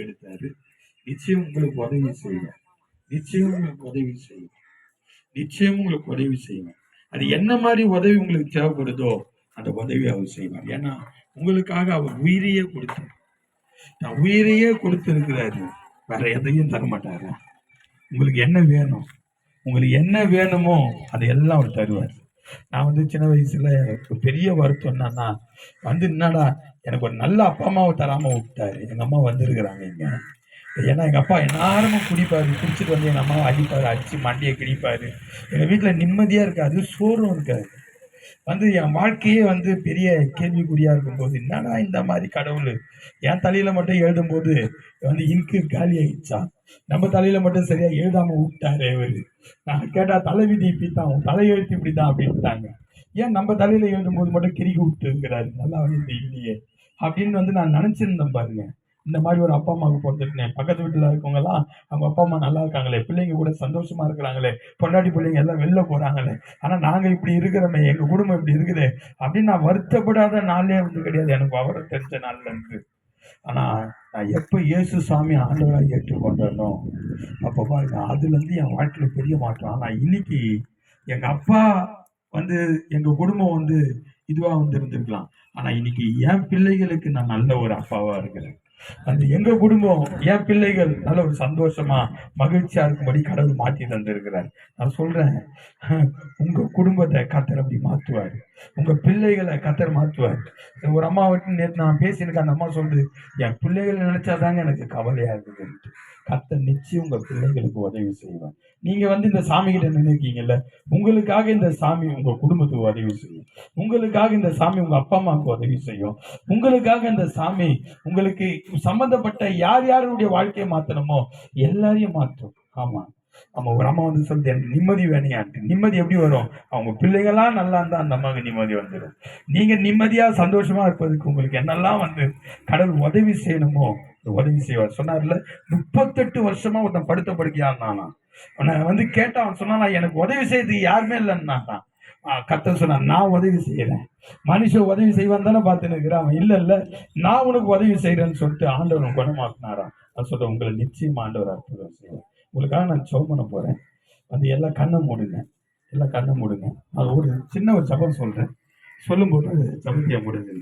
எடுத்தாரு நிச்சயம் உங்களுக்கு உதவி செய்வேன். நிச்சயம் உங்களுக்கு உதவி செய்வேன். நிச்சயம் உங்களுக்கு உதவி செய்வேன். அது என்ன மாதிரி உதவி உங்களுக்கு தேவைப்படுதோ அந்த உதவி அவர் செய்வார். ஏன்னா உங்களுக்காக அவர் உயிரையே கொடுத்தார். நான் உயிரையே கொடுத்திருக்கிறாரு. வேற எதையும் தர மாட்டாரு. உங்களுக்கு என்ன வேணும்? உங்களுக்கு என்ன வேணுமோ அதை எல்லாம் அவர் தருவார். நான் வந்து சின்ன வயசுல எனக்கு பெரிய வருத்தம் என்னன்னா வந்து என்னடா எனக்கு ஒரு நல்ல அப்பா அம்மாவை தராம விட்டாரு. எங்க அம்மா வந்திருக்கிறாங்க இங்க. ஏன்னா எங்க அப்பா எல்லாருமே குடிப்பாரு. குடிச்சிட்டு வந்து எங்க அம்மாவை அடிப்பாரு அடிச்சு மண்டியை கிடிப்பாரு எங்க வீட்டுல நிம்மதியா இருக்காது சோறும் இருக்காது வந்து என் வாழ்க்கையே வந்து பெரிய கேள்விக்குறியா இருக்கும்போது என்னடா இந்த மாதிரி கடவுள்? என் தலையில மட்டும் எழுதும்போது வந்து இங்கு காலி ஆயிடுச்சா நம்ம தலையில மட்டும் சரியா எழுதாம விட்டாரு இவரு. நான் கேட்டா தலைவிதி இப்படித்தான் உன் தலையெழுத்து இப்படிதான் அப்படின்ட்டாங்க. ஏன் நம்ம தலையில எழுதும்போது மட்டும் கிரிக்கி விட்டு இருக்கிறாரு நல்லா வந்து இல்லையே அப்படின்னு வந்து நான் நினைச்சிருந்தேன் பாருங்க. இந்த மாதிரி ஒரு அப்பா அம்மாவுக்கு பிறந்துட்டேன் பக்கத்து வீட்டில் இருக்கவங்க எல்லாம் அவங்க அப்பா அம்மா நல்லா இருக்காங்களே பிள்ளைங்க கூட சந்தோஷமா இருக்கிறாங்களே பொண்டாட்டி பிள்ளைங்க எல்லாம் வெளில போறாங்களே ஆனா நாங்க இப்படி இருக்கிறோமே எங்க குடும்பம் இப்படி இருக்குது அப்படின்னு நான் வருத்தப்படாத நாளே வந்து கிடையாது. எனக்கு அவரை தெரிஞ்ச நாள்ல இருந்து ஆனா நான் எப்ப இயேசு சாமி ஆண்டவராக ஏற்றுக்கொண்டனோ அப்போ பாருங்க அதுல இருந்து என் வாழ்க்கையில பெரிய மாற்றம். ஆனா இன்னைக்கு எங்க அப்பா வந்து எங்க குடும்பம் வந்து இதுவா வந்து இருந்திருக்கலாம். ஆனா இன்னைக்கு என் பிள்ளைகளுக்கு நான் நல்ல ஒரு அப்பாவா இருக்கிறேன். அந்த எங்க குடும்பம் என் பிள்ளைகள் நல்ல ஒரு சந்தோஷமா மகிழ்ச்சியா இருக்கும்படி கடவுள் மாற்றி தந்திருக்கிறார். நான் சொல்றேன் உங்க குடும்பத்தை கத்தர் அப்படி மாத்துவாரு உங்க பிள்ளைகளை கத்தர் மாற்றுவார். ஒரு அம்மா வந்து நேற்று நான் பேசியிருக்கேன் அந்த அம்மா சொல்லுது என் பிள்ளைகளை நினைச்சாதாங்க எனக்கு கவலையா இருக்குது கத்தர் நிச்சயம் உங்க பிள்ளைகளுக்கு உதவி செய்வேன் நீங்க வந்து இந்த சாமி கிட்ட நினைக்கீங்கல்ல உங்களுக்காக இந்த சாமி உங்க குடும்பத்துக்கு உதவி செய்யும். உங்களுக்காக இந்த சாமி உங்க அப்பா அம்மாவுக்கு உதவி செய்யும். உங்களுக்காக இந்த சாமி உங்களுக்கு சம்பந்தப்பட்ட யார் யாருடைய வாழ்க்கையை மாத்தணுமோ எல்லாரையும் மாற்றும். ஆமா அவங்க ஒரு அம்மா வந்து சொல்லுது எனக்கு நிம்மதி வேணையான்ட்டு நிம்மதி எப்படி வரும்? அவங்க பிள்ளைகள்லாம் நல்லா இருந்தா அந்த அம்மாவுக்கு நிம்மதி வந்துடும். நீங்க நிம்மதியா சந்தோஷமா இருப்பதுக்கு உங்களுக்கு என்னெல்லாம் வந்து கடவுள் உதவி செய்யணுமோ உதவி செய்வார். சொன்னார்ல முப்பத்தெட்டு வருஷமா ஒருத்தன் படுத்த படுக்கையா இருந்தானா அவனை வந்து கேட்டான் அவன் சொன்னா எனக்கு உதவி செய்யறது யாருமே இல்லைன்னா கத்த சொன்னா நான் உதவி செய்யறேன். மனுஷன் உதவி செய்வான் தானே பார்த்துன்னு இருக்கிறான் அவன் இல்ல இல்ல. நான் உனக்கு உதவி செய்யறேன்னு சொல்லிட்டு ஆண்டவன் குணமாக்குனாராம். நான் சொல்றேன் உங்களை நிச்சயம் ஆண்டவர் அற்புதம் செய்வேன் உங்களுக்காக நான் ஜெபம் பண்ண போறேன். வந்து எல்லாம் கண்ணை மூடுங்க. எல்லாம் கண்ணை மூடுங்க. அது ஒரு சின்ன ஒரு ஜபம் சொல்றேன். சொல்லும்போது ஜபத்தியா முடிஞ்சு